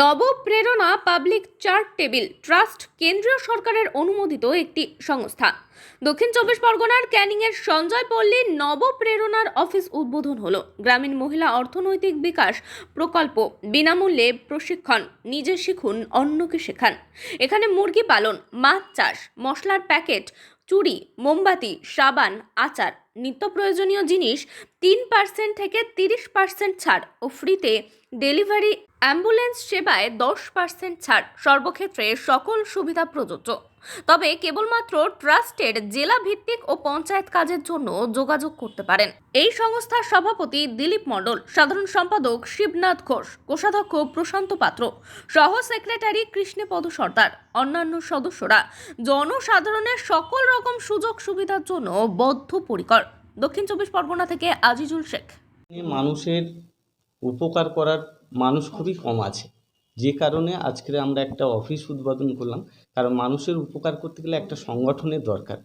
নবপ্রেরণা public charitable trust কেন্দ্রীয় সরকারের অনুমোদিত একটি সংস্থা। দক্ষিণ চব্বিশ পরগনার ক্যানিংয়ের সঞ্জয় পল্লী নবপ্রেরণার অফিস উদ্বোধন হলো। গ্রামীণ মহিলা অর্থনৈতিক বিকাশ প্রকল্প বিনামূল্যে প্রশিক্ষণ, নিজে শিখুন, অন্যকে শেখান। এখানে মুরগি পালন, মাছ চাষ, মশলার প্যাকেট চুড়ি মোমবাতি, সাবান, আচার, নিত্য প্রয়োজনীয় জিনিস তিন পার্সেন্ট থেকে তিরিশ পার্সেন্ট ছাড় ও ফ্রিতে ডেলিভারি অ্যাম্বুলেন্স সেবায় দশ পার্সেন্ট ছাড় সর্বক্ষেত্রে সকল সুবিধা প্রযোজ্য। তবে কেবলমাত্র ট্রাস্টের জেলা ভিত্তিক ও পঞ্চায়েত কাজের জন্য যোগাযোগ করতে পারেন। এই সংস্থার সভাপতি দিলীপ মণ্ডল, সাধারণ সম্পাদক শিবনাথ ঘোষ, কোষাধ্যক্ষ প্রশান্ত পাত্র, সহ সেক্রেটারি কৃষ্ণপদ সর্দার, অন্যান্য সদস্যরা। জনসাধারণের সকল রকম সুযোগ সুবিধার জন্য বদ্ধপরিকর। দক্ষিণ চব্বিশ পরগনা থেকে আজিজুল শেখ। মানুষের উপকার করার মানুষ খুবই কম আছে। যে কারণে আজকে আমরা একটা অফিস উদ্বোধন করলাম। কারণ মানুষের উপকার করতে গেলে একটা সংগঠনের দরকার।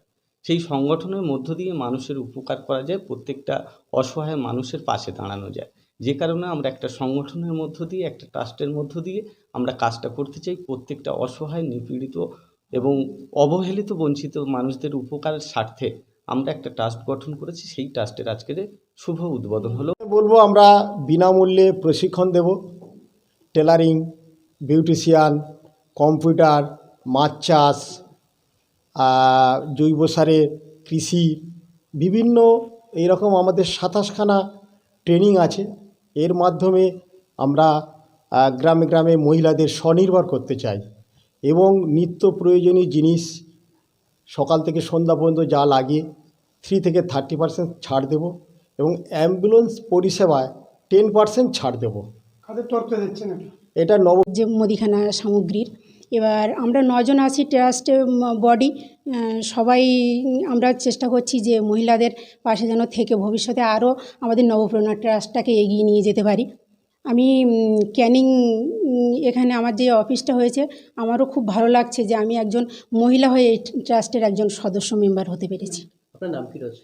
সেই সংগঠনের মধ্য দিয়ে মানুষের উপকার করা যায়, প্রত্যেকটা অসহায় মানুষের পাশে দাঁড়ানো যায়। যে কারণে আমরা একটা সংগঠনের মধ্য দিয়ে, একটা ট্রাস্টের মধ্য দিয়ে আমরা কাজটা করতে চাই। প্রত্যেকটা অসহায়, নিপীড়িত এবং অবহেলিত বঞ্চিত মানুষদের উপকারের স্বার্থে আমরা একটা ট্রাস্ট গঠন করেছি। সেই ট্রাস্টের আজকের শুভ উদ্বোধন হলো। বলব আমরা বিনামূল্যে প্রশিক্ষণ দেব, টেলারিং বিউটিশিয়ান, কম্পিউটার, মাছ চাষ জৈব সারে, কৃষি, বিভিন্ন এইরকম আমাদের সাতাশখানা ট্রেনিং আছে। এর মাধ্যমে আমরা গ্রামে গ্রামে মহিলাদের স্বনির্ভর করতে চাই এবং নিত্য প্রয়োজনীয় জিনিস সকাল থেকে সন্ধ্যা পর্যন্ত যা লাগে থ্রি থেকে থার্টি পার্সেন্ট ছাড় দেব এবং অ্যাম্বুলেন্স পরিষেবায় টেন পার্সেন্ট ছাড় দেবো। দিচ্ছেন এটা? এটা নব যে মুদিখানা সামগ্রীর। এবার আমরা নজন আছি ট্রাস্ট বডি। সবাই আমরা চেষ্টা করছি যে মহিলাদের পাশে যেন থেকে ভবিষ্যতে আরও আমাদের নবপ্রেরণা ট্রাস্টটাকে এগিয়ে নিয়ে যেতে পারি। আমি ক্যানিং এখানে আমার যে অফিসটা হয়েছে, আমারও খুব ভালো লাগছে যে আমি একজন মহিলা হয়ে এই ট্রাস্টের একজন সদস্য মেম্বার হতে পেরেছি। আপনার নাম রয়েছে?